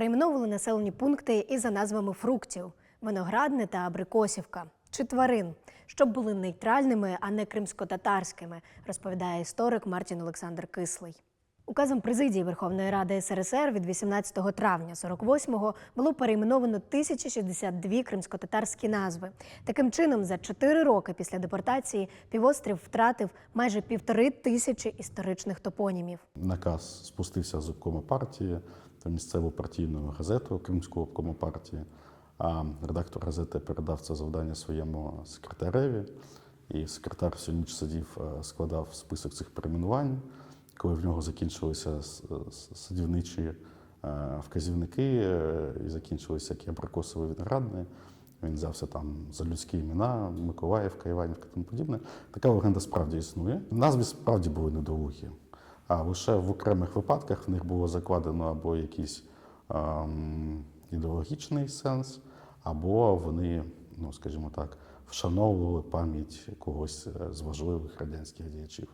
перейменовували населені пункти і за назвами фруктів: виноградне та абрикосівка чи тварин, щоб були нейтральними, а не кримсько-татарськими, розповідає історик Мартін Олександр Кислий. Указом президії Верховної Ради СРСР від 18 травня 48-го було перейменовано 1062 кримсько-татарські назви. Таким чином, за 4 роки після депортації півострів втратив майже півтори тисячі історичних топонімів. Наказ спустився з обкому партії місцеву партійну газету Кримську обкому партії. А редактор газети передав це завдання своєму секретареві. І секретар всю ніч сидів, е, складав список цих перейменувань. Коли в нього закінчилися садівничі е, вказівники е, і закінчилися які абрикосові виноградні, він взявся там за людські імена, Миколаївка, Іванівка і тому подібне. Така легенда справді існує. Назви справді були недолугі. А лише в окремих випадках в них було закладено або якийсь ем, ідеологічний сенс, або вони, ну скажімо так, вшановували пам'ять когось е, з важливих радянських діячів.